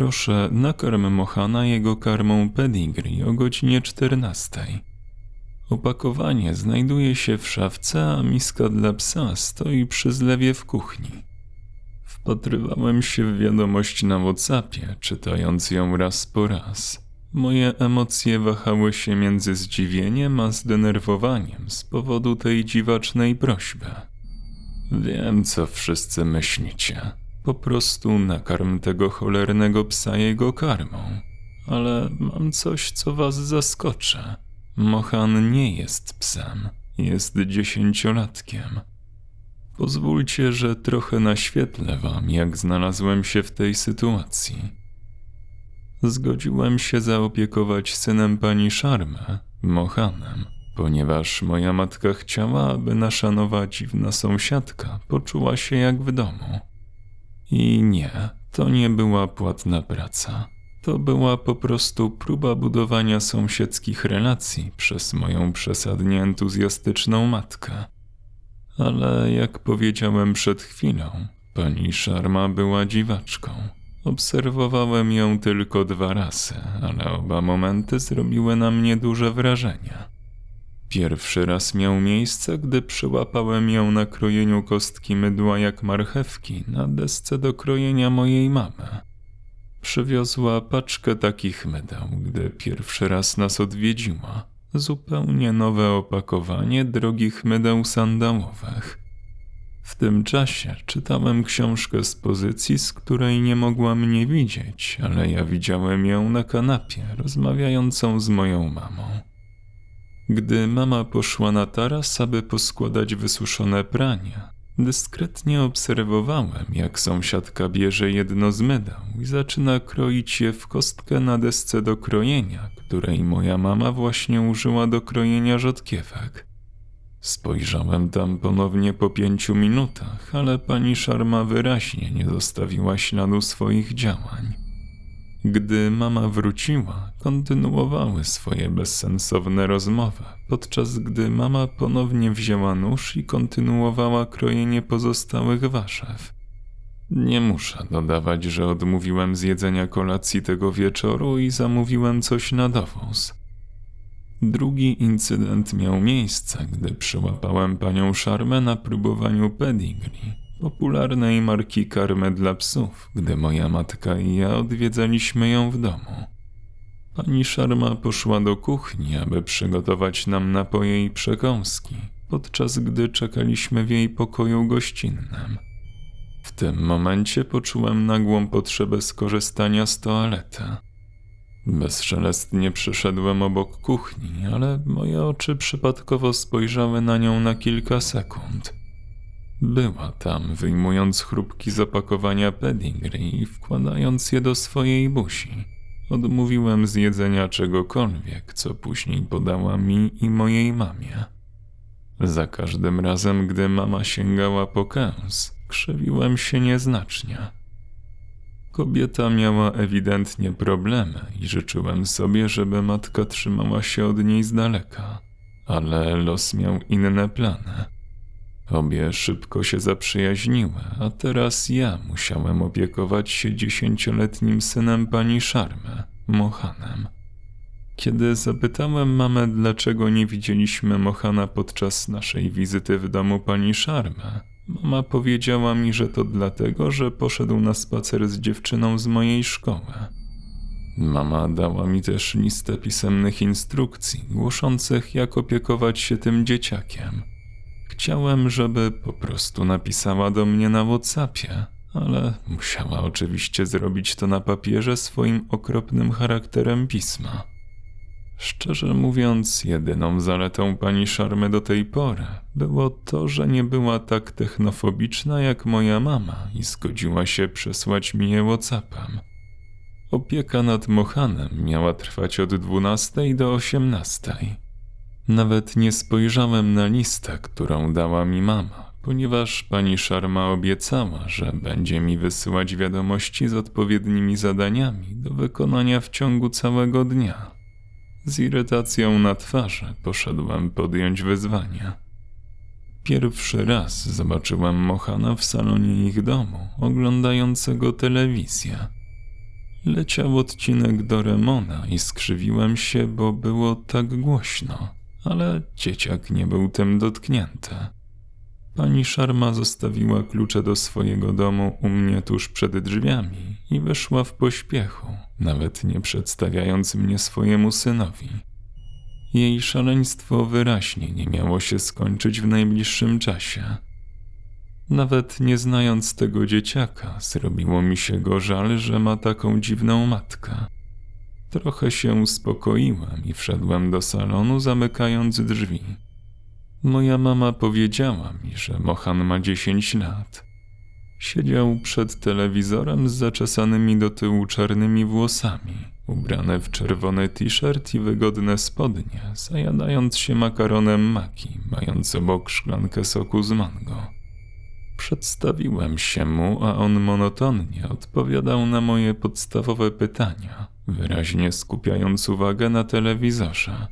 Proszę, nakarm Mohana jego karmą pedigree o godzinie 14. Opakowanie znajduje się w szafce, a miska dla psa stoi przy zlewie w kuchni. Wpatrywałem się w wiadomość na WhatsAppie, czytając ją raz po raz. Moje emocje wahały się między zdziwieniem a zdenerwowaniem z powodu tej dziwacznej prośby. Wiem, co wszyscy myślicie. Po prostu nakarm tego cholernego psa jego karmą. Ale mam coś, co was zaskoczy. Mohan nie jest psem, jest dziesięciolatkiem. Pozwólcie, że trochę naświetlę wam, jak znalazłem się w tej sytuacji. Zgodziłem się zaopiekować synem pani Szarmę, Mohanem, ponieważ moja matka chciała, aby nasza nowa dziwna sąsiadka poczuła się jak w domu. I nie, to nie była płatna praca. To była po prostu próba budowania sąsiedzkich relacji przez moją przesadnie entuzjastyczną matkę. Ale jak powiedziałem przed chwilą, pani Szarma była dziwaczką. Obserwowałem ją tylko dwa razy, ale oba momenty zrobiły na mnie duże wrażenie. Pierwszy raz miał miejsce, gdy przyłapałem ją na krojeniu kostki mydła jak marchewki na desce do krojenia mojej mamy. Przywiozła paczkę takich mydeł, gdy pierwszy raz nas odwiedziła. Zupełnie nowe opakowanie drogich mydeł sandałowych. W tym czasie czytałem książkę z pozycji, z której nie mogła mnie widzieć, ale ja widziałem ją na kanapie, rozmawiającą z moją mamą. Gdy mama poszła na taras, aby poskładać wysuszone prania, dyskretnie obserwowałem, jak sąsiadka bierze jedno z mydeł i zaczyna kroić je w kostkę na desce do krojenia, której moja mama właśnie użyła do krojenia rzodkiewek. Spojrzałem tam ponownie po pięciu minutach, ale pani Szarma wyraźnie nie zostawiła śladu swoich działań. Gdy mama wróciła, kontynuowały swoje bezsensowne rozmowy, podczas gdy mama ponownie wzięła nóż i kontynuowała krojenie pozostałych warzyw. Nie muszę dodawać, że odmówiłem zjedzenia kolacji tego wieczoru i zamówiłem coś na dowóz. Drugi incydent miał miejsce, gdy przyłapałem panią Szarmę na próbowaniu pedigree, popularnej marki karmy dla psów, gdy moja matka i ja odwiedzaliśmy ją w domu. Pani Szarma poszła do kuchni, aby przygotować nam napoje i przekąski, podczas gdy czekaliśmy w jej pokoju gościnnym. W tym momencie poczułem nagłą potrzebę skorzystania z toalety. Bezszelestnie przeszedłem obok kuchni, ale moje oczy przypadkowo spojrzały na nią na kilka sekund. Była tam, wyjmując chrupki z opakowania pedigree i wkładając je do swojej buzi. Odmówiłem zjedzenia czegokolwiek, co później podała mi i mojej mamie. Za każdym razem, gdy mama sięgała po kęs, krzywiłem się nieznacznie. Kobieta miała ewidentnie problemy i życzyłem sobie, żeby matka trzymała się od niej z daleka, ale los miał inne plany. Obie szybko się zaprzyjaźniły, a teraz ja musiałem opiekować się dziesięcioletnim synem pani Szarmy, Mohanem. Kiedy zapytałem mamę, dlaczego nie widzieliśmy Mohana podczas naszej wizyty w domu pani Szarmy, mama powiedziała mi, że to dlatego, że poszedł na spacer z dziewczyną z mojej szkoły. Mama dała mi też listę pisemnych instrukcji głoszących, jak opiekować się tym dzieciakiem. Chciałem, żeby po prostu napisała do mnie na WhatsAppie, ale musiała oczywiście zrobić to na papierze swoim okropnym charakterem pisma. Szczerze mówiąc, jedyną zaletą pani Szarmy do tej pory było to, że nie była tak technofobiczna jak moja mama i zgodziła się przesłać mi je WhatsAppem. Opieka nad Mohanem miała trwać od 12 do 18. Nawet nie spojrzałem na listę, którą dała mi mama, ponieważ pani Szarma obiecała, że będzie mi wysyłać wiadomości z odpowiednimi zadaniami do wykonania w ciągu całego dnia. Z irytacją na twarzy poszedłem podjąć wyzwanie. Pierwszy raz zobaczyłem Mohana w salonie ich domu, oglądającego telewizję. Leciał odcinek do Remona i skrzywiłem się, bo było tak głośno, ale dzieciak nie był tym dotknięty. Pani Szarma zostawiła klucze do swojego domu u mnie tuż przed drzwiami i wyszła w pośpiechu, nawet nie przedstawiając mnie swojemu synowi. Jej szaleństwo wyraźnie nie miało się skończyć w najbliższym czasie. Nawet nie znając tego dzieciaka, zrobiło mi się go żal, że ma taką dziwną matkę. Trochę się uspokoiłem i wszedłem do salonu, zamykając drzwi. Moja mama powiedziała mi, że Mohan ma 10 lat. Siedział przed telewizorem z zaczesanymi do tyłu czarnymi włosami, ubrany w czerwony t-shirt i wygodne spodnie, zajadając się makaronem maki, mając obok szklankę soku z mango. Przedstawiłem się mu, a on monotonnie odpowiadał na moje podstawowe pytania, wyraźnie skupiając uwagę na telewizorze.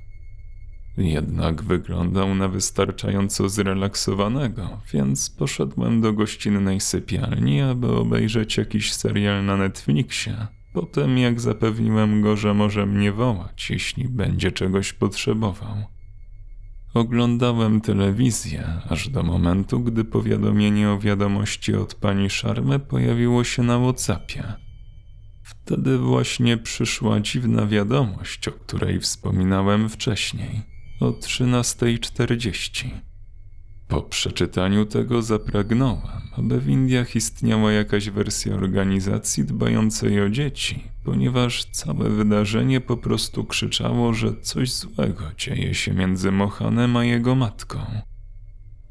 Jednak wyglądał na wystarczająco zrelaksowanego, więc poszedłem do gościnnej sypialni, aby obejrzeć jakiś serial na Netflixie. Potem, jak zapewniłem go, że może mnie wołać, jeśli będzie czegoś potrzebował. Oglądałem telewizję, aż do momentu, gdy powiadomienie o wiadomości od pani Szarmy pojawiło się na WhatsAppie. Wtedy właśnie przyszła dziwna wiadomość, o której wspominałem wcześniej o 13.40. Po przeczytaniu tego zapragnąłem, aby w Indiach istniała jakaś wersja organizacji dbającej o dzieci, ponieważ całe wydarzenie po prostu krzyczało, że coś złego dzieje się między Mohanem a jego matką.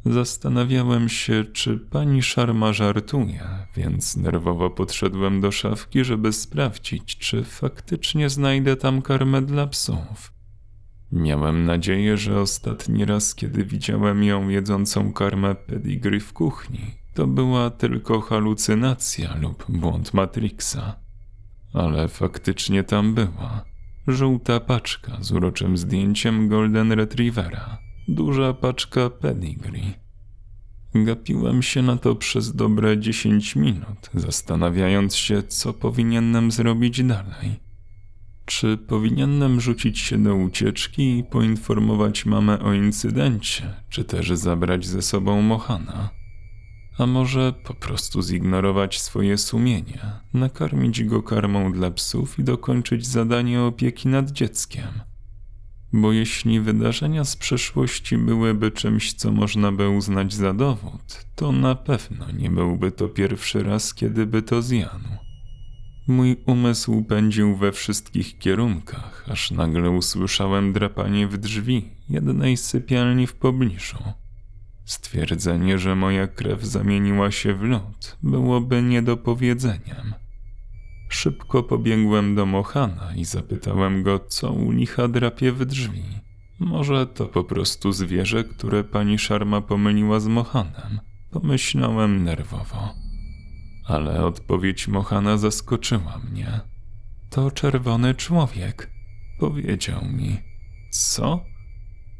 Zastanawiałem się, czy pani Szarma żartuje, więc nerwowo podszedłem do szafki, żeby sprawdzić, czy faktycznie znajdę tam karmę dla psów. Miałem nadzieję, że ostatni raz, kiedy widziałem ją jedzącą karmę pedigree w kuchni, to była tylko halucynacja lub błąd Matrixa. Ale faktycznie tam była. Żółta paczka z uroczym zdjęciem Golden Retrievera. Duża paczka pedigree. Gapiłem się na to przez dobre 10 minut, zastanawiając się, co powinienem zrobić dalej. Czy powinienem rzucić się do ucieczki i poinformować mamę o incydencie, czy też zabrać ze sobą Mohana? A może po prostu zignorować swoje sumienie, nakarmić go karmą dla psów i dokończyć zadanie opieki nad dzieckiem? Bo jeśli wydarzenia z przeszłości byłyby czymś, co można by uznać za dowód, to na pewno nie byłby to pierwszy raz, kiedy by to zjadł. Mój umysł pędził we wszystkich kierunkach, aż nagle usłyszałem drapanie w drzwi jednej sypialni w pobliżu. Stwierdzenie, że moja krew zamieniła się w lód, byłoby niedopowiedzeniem. Szybko pobiegłem do Mohana i zapytałem go, co u licha drapie w drzwi. Może to po prostu zwierzę, które pani Szarma pomyliła z Mohanem. Pomyślałem nerwowo ale odpowiedź Mohana zaskoczyła mnie. To czerwony człowiek, powiedział mi. Co?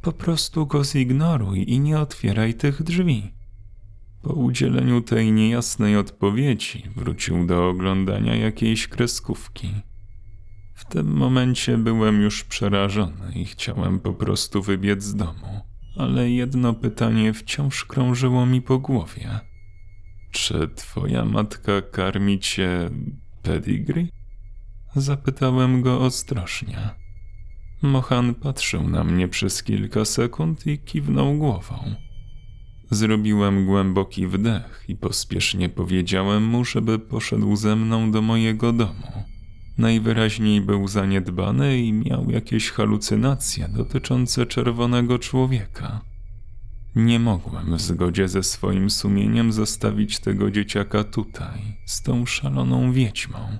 Po prostu go zignoruj i nie otwieraj tych drzwi. Po udzieleniu tej niejasnej odpowiedzi wrócił do oglądania jakiejś kreskówki. W tym momencie byłem już przerażony i chciałem po prostu wybiec z domu, ale jedno pytanie wciąż krążyło mi po głowie. Czy twoja matka karmi cię pedigree? Zapytałem go ostrożnie. Mohan patrzył na mnie przez kilka sekund i kiwnął głową. Zrobiłem głęboki wdech i pospiesznie powiedziałem mu, żeby poszedł ze mną do mojego domu. Najwyraźniej był zaniedbany i miał jakieś halucynacje dotyczące czerwonego człowieka. Nie mogłem w zgodzie ze swoim sumieniem zostawić tego dzieciaka tutaj, z tą szaloną wiedźmą.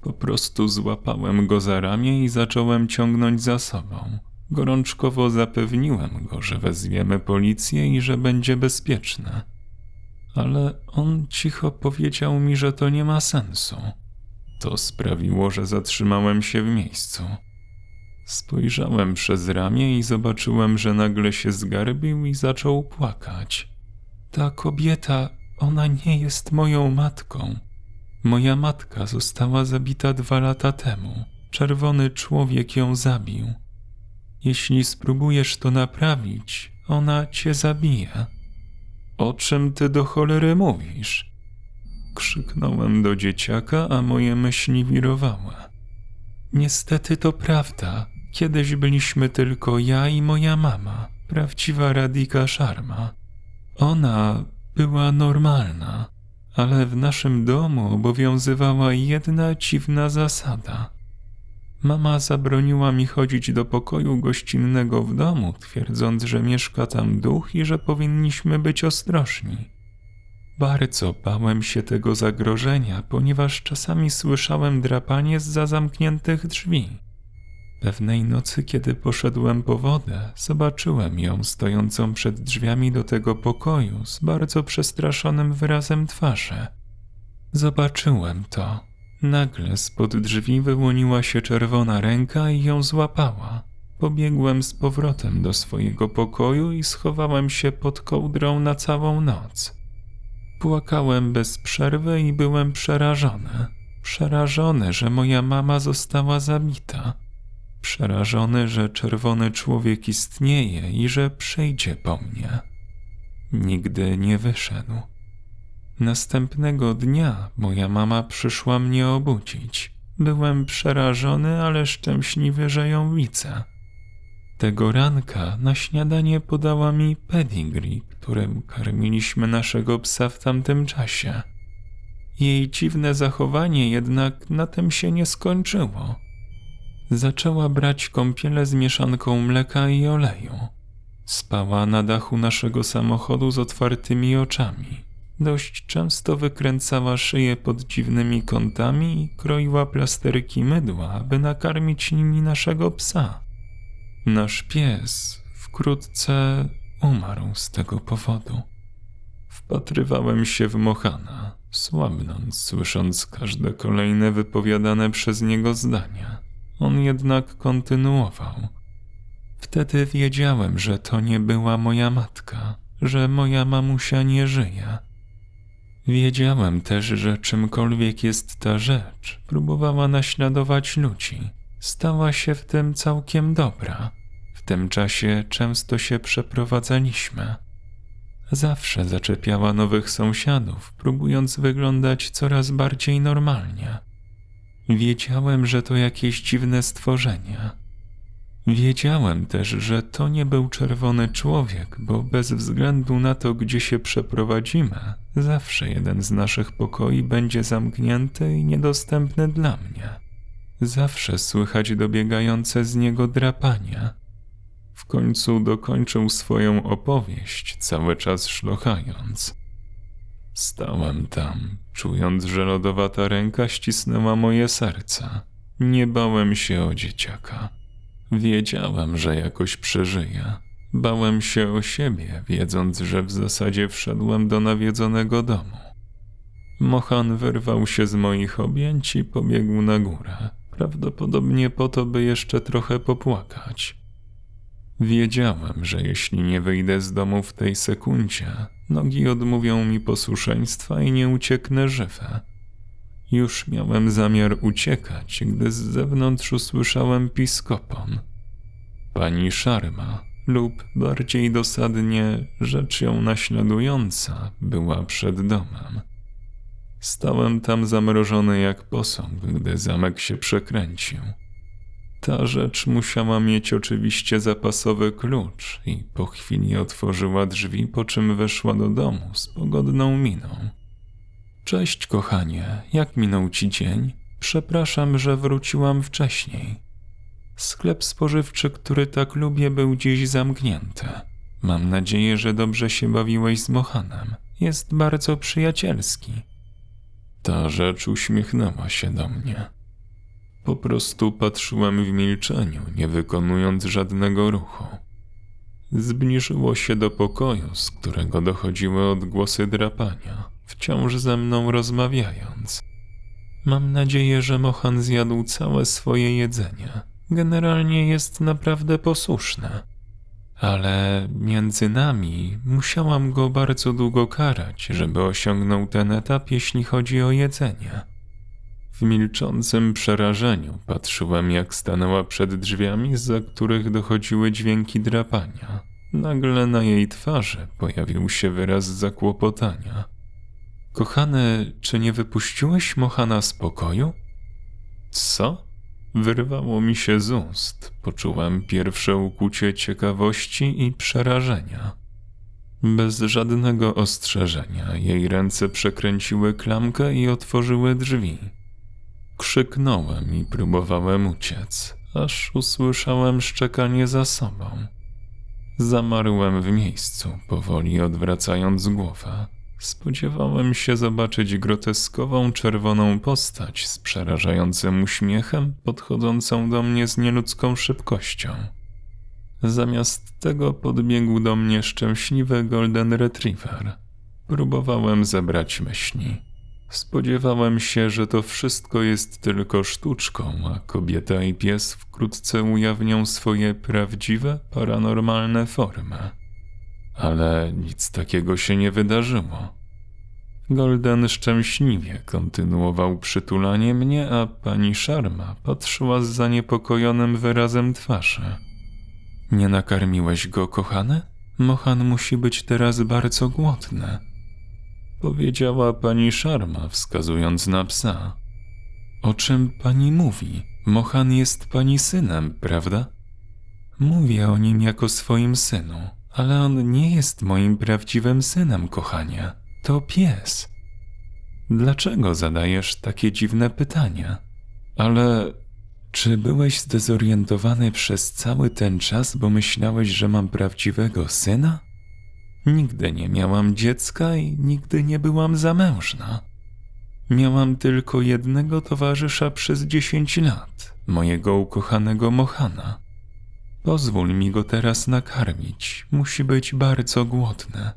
Po prostu złapałem go za ramię i zacząłem ciągnąć za sobą. Gorączkowo zapewniłem go, że wezwiemy policję i że będzie bezpieczne. Ale on cicho powiedział mi, że to nie ma sensu. To sprawiło, że zatrzymałem się w miejscu. Spojrzałem przez ramię i zobaczyłem, że nagle się zgarbił i zaczął płakać. Ta kobieta, ona nie jest moją matką. Moja matka została zabita dwa lata temu. Czerwony człowiek ją zabił. Jeśli spróbujesz to naprawić, ona cię zabije. O czym ty do cholery mówisz? Krzyknąłem do dzieciaka, a moje myśli wirowały. Niestety to prawda. Kiedyś byliśmy tylko ja i moja mama, prawdziwa Radika Sharma. Ona była normalna, ale w naszym domu obowiązywała jedna dziwna zasada. Mama zabroniła mi chodzić do pokoju gościnnego w domu, twierdząc, że mieszka tam duch i że powinniśmy być ostrożni. Bardzo bałem się tego zagrożenia, ponieważ czasami słyszałem drapanie z zamkniętych drzwi. Pewnej nocy, kiedy poszedłem po wodę, zobaczyłem ją stojącą przed drzwiami do tego pokoju z bardzo przestraszonym wyrazem twarzy. Zobaczyłem to. Nagle spod drzwi wyłoniła się czerwona ręka i ją złapała. Pobiegłem z powrotem do swojego pokoju i schowałem się pod kołdrą na całą noc. Płakałem bez przerwy i byłem przerażony. Przerażony, że moja mama została zabita. Przerażony, że czerwony człowiek istnieje i że przyjdzie po mnie. Nigdy nie wyszedł. Następnego dnia moja mama przyszła mnie obudzić. Byłem przerażony, ale szczęśliwy, że ją widzę. Tego ranka na śniadanie podała mi pedigree, którym karmiliśmy naszego psa w tamtym czasie. Jej dziwne zachowanie jednak na tym się nie skończyło. Zaczęła brać kąpiele z mieszanką mleka i oleju. Spała na dachu naszego samochodu z otwartymi oczami. Dość często wykręcała szyję pod dziwnymi kątami i kroiła plasterki mydła, aby nakarmić nimi naszego psa. Nasz pies wkrótce umarł z tego powodu. Wpatrywałem się w Mohana, słabnąc, słysząc każde kolejne wypowiadane przez niego zdania. On jednak kontynuował. Wtedy wiedziałem, że to nie była moja matka, że moja mamusia nie żyje. Wiedziałem też, że czymkolwiek jest ta rzecz, próbowała naśladować ludzi. Stała się w tym całkiem dobra. W tym czasie często się przeprowadzaliśmy. Zawsze zaczepiała nowych sąsiadów, próbując wyglądać coraz bardziej normalnie. Wiedziałem, że to jakieś dziwne stworzenie. Wiedziałem też, że to nie był czerwony człowiek, bo bez względu na to, gdzie się przeprowadzimy, zawsze jeden z naszych pokoi będzie zamknięty i niedostępny dla mnie. Zawsze słychać dobiegające z niego drapanie. W końcu dokończył swoją opowieść, cały czas szlochając. Stałem tam, czując, że lodowata ręka ścisnęła moje serce. Nie bałem się o dzieciaka. Wiedziałem, że jakoś przeżyję. Bałem się o siebie, wiedząc, że w zasadzie wszedłem do nawiedzonego domu. Mohan wyrwał się z moich objęć i pobiegł na górę, prawdopodobnie po to, by jeszcze trochę popłakać. Wiedziałem, że jeśli nie wyjdę z domu w tej sekundzie, nogi odmówią mi posłuszeństwa i nie ucieknę żywe. Już miałem zamiar uciekać, gdy z zewnątrz usłyszałem piskopon. Pani Szarma, lub bardziej dosadnie rzecz ją naśladująca, była przed domem. Stałem tam zamrożony jak posąg, gdy zamek się przekręcił. Ta rzecz musiała mieć oczywiście zapasowy klucz i po chwili otworzyła drzwi, po czym weszła do domu z pogodną miną. Cześć, kochanie, jak minął ci dzień? Przepraszam, że wróciłam wcześniej. Sklep spożywczy, który tak lubię, był dziś zamknięty. Mam nadzieję, że dobrze się bawiłeś z Mohanem. Jest bardzo przyjacielski. Ta rzecz uśmiechnęła się do mnie. Po prostu patrzyłem w milczeniu, nie wykonując żadnego ruchu. Zbliżyło się do pokoju, z którego dochodziły odgłosy drapania, wciąż ze mną rozmawiając. Mam nadzieję, że Mohan zjadł całe swoje jedzenie. Generalnie jest naprawdę posłuszny. Ale między nami musiałam go bardzo długo karać, żeby osiągnął ten etap, jeśli chodzi o jedzenie. W milczącym przerażeniu patrzyłem, jak stanęła przed drzwiami, za których dochodziły dźwięki drapania. Nagle na jej twarzy pojawił się wyraz zakłopotania. Kochany, czy nie wypuściłeś Mohana z pokoju? Co? Wyrwało mi się z ust. Poczułem pierwsze ukucie ciekawości i przerażenia. Bez żadnego ostrzeżenia jej ręce przekręciły klamkę i otworzyły drzwi. Krzyknąłem i próbowałem uciec, aż usłyszałem szczekanie za sobą. Zamarłem w miejscu, powoli odwracając głowę. Spodziewałem się zobaczyć groteskową czerwoną postać z przerażającym uśmiechem, podchodzącą do mnie z nieludzką szybkością. Zamiast tego podbiegł do mnie szczęśliwy Golden Retriever. Próbowałem zebrać myśli. Spodziewałem się, że to wszystko jest tylko sztuczką, a kobieta i pies wkrótce ujawnią swoje prawdziwe, paranormalne formy. Ale nic takiego się nie wydarzyło. Golden szczęśliwie kontynuował przytulanie mnie, a pani Sharma patrzyła z zaniepokojonym wyrazem twarzy. Nie nakarmiłeś go, kochany? Mohan musi być teraz bardzo głodny powiedziała pani Sharma, wskazując na psa. O czym pani mówi? Mohan jest pani synem, prawda? Mówię o nim jako swoim synu, ale on nie jest moim prawdziwym synem, kochanie. To pies. Dlaczego zadajesz takie dziwne pytania? Ale czy byłeś zdezorientowany przez cały ten czas, bo myślałeś, że mam prawdziwego syna? Nigdy nie miałam dziecka i nigdy nie byłam zamężna. Miałam tylko jednego towarzysza przez dziesięć lat, mojego ukochanego Mohana. Pozwól mi go teraz nakarmić, musi być bardzo głodny.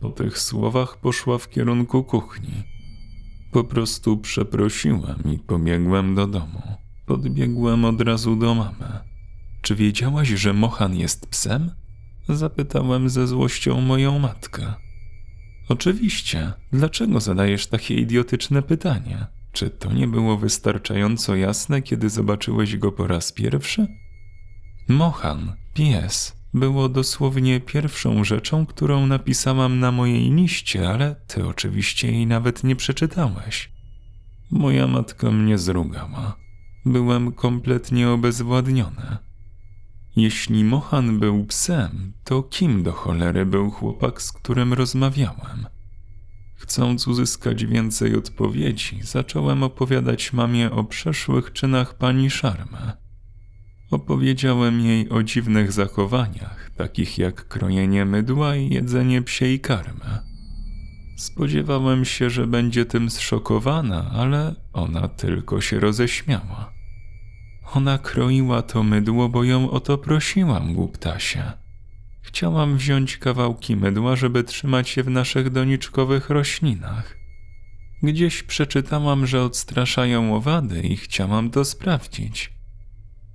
Po tych słowach poszła w kierunku kuchni. Po prostu przeprosiłem i pobiegłem do domu. Podbiegłem od razu do mamy. Czy wiedziałaś, że Mohan jest psem? Zapytałem ze złością moją matkę. Oczywiście, dlaczego zadajesz takie idiotyczne pytania? Czy to nie było wystarczająco jasne, kiedy zobaczyłeś go po raz pierwszy? Mohan, pies, było dosłownie pierwszą rzeczą, którą napisałam na mojej liście, ale ty oczywiście jej nawet nie przeczytałeś. Moja matka mnie zrugała. Byłem kompletnie obezwładniony. Jeśli Mohan był psem, to kim do cholery był chłopak, z którym rozmawiałem? Chcąc uzyskać więcej odpowiedzi, zacząłem opowiadać mamie o przeszłych czynach pani Szarma. Opowiedziałem jej o dziwnych zachowaniach, takich jak krojenie mydła i jedzenie psiej karmy. Spodziewałem się, że będzie tym zszokowana, ale ona tylko się roześmiała. Ona kroiła to mydło, bo ją o to prosiłam, głuptasie. Chciałam wziąć kawałki mydła, żeby trzymać je w naszych doniczkowych roślinach. Gdzieś przeczytałam, że odstraszają owady i chciałam to sprawdzić.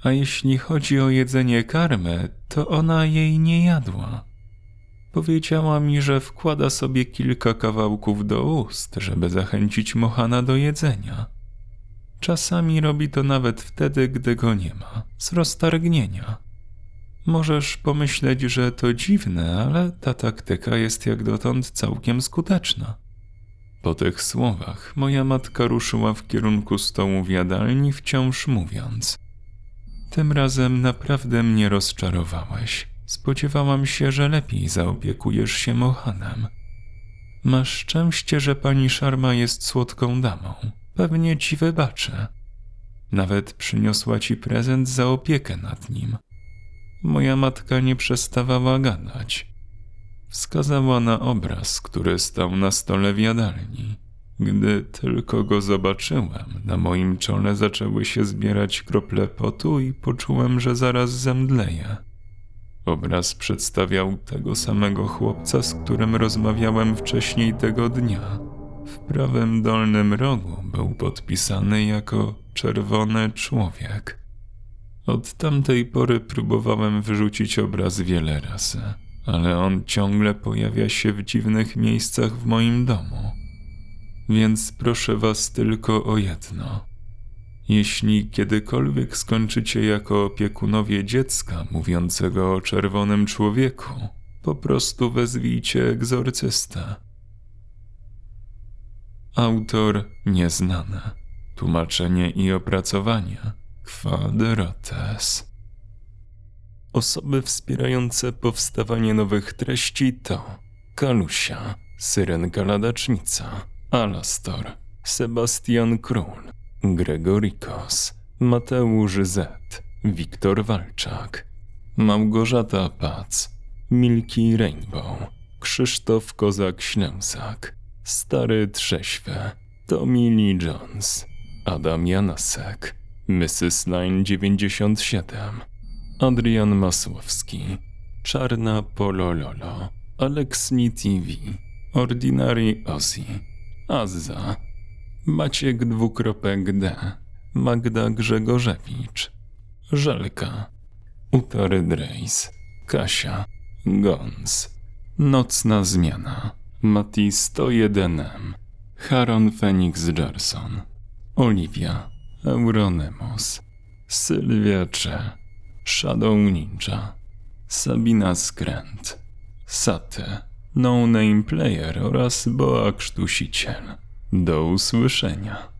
A jeśli chodzi o jedzenie karmy, to ona jej nie jadła. Powiedziała mi, że wkłada sobie kilka kawałków do ust, żeby zachęcić Mohana do jedzenia. Czasami robi to nawet wtedy, gdy go nie ma, z roztargnienia. Możesz pomyśleć, że to dziwne, ale ta taktyka jest jak dotąd całkiem skuteczna. Po tych słowach moja matka ruszyła w kierunku stołu w jadalni, wciąż mówiąc: Tym razem naprawdę mnie rozczarowałeś. Spodziewałam się, że lepiej zaopiekujesz się Mohanem. Masz szczęście, że pani Szarma jest słodką damą. Pewnie ci wybaczę. Nawet przyniosła ci prezent za opiekę nad nim. Moja matka nie przestawała gadać. Wskazała na obraz, który stał na stole w jadalni. Gdy tylko go zobaczyłem, na moim czole zaczęły się zbierać krople potu i poczułem, że zaraz zemdleję. Obraz przedstawiał tego samego chłopca, z którym rozmawiałem wcześniej tego dnia. W prawym dolnym rogu był podpisany jako czerwony człowiek. Od tamtej pory próbowałem wyrzucić obraz wiele razy, ale on ciągle pojawia się w dziwnych miejscach w moim domu. Więc proszę was tylko o jedno. Jeśli kiedykolwiek skończycie jako opiekunowie dziecka mówiącego o czerwonym człowieku, po prostu wezwijcie egzorcystę. Autor nieznany. Tłumaczenie i opracowanie Quadrotes. Osoby wspierające powstawanie nowych treści to Kalusia, Syrenka Ladacznica, Alastor, Sebastian Król, Gregorikos, Mateusz Z, Wiktor Walczak, Małgorzata Pac, Milki Rainbow, Krzysztof Kozak-Ślęsak, Stary Trześwy, Tommy Lee Jones, Adam Janasek, Mrs. Line 97, Adrian Masłowski, Czarna Polololo, Alexni TV, Ordinary Ozzy, Azza, Maciek dwukropek D, Magda Grzegorzewicz, Żelka, Utary Drejs, Kasia, Gons, Nocna Zmiana, Mati 101M, Haron Phoenix Gerson, Oliwia, Euronymous, Sylwia Cze, Shadow Ninja, Sabina Skręt, Sate, No Name Player oraz Boa Krztusiciel. Do usłyszenia.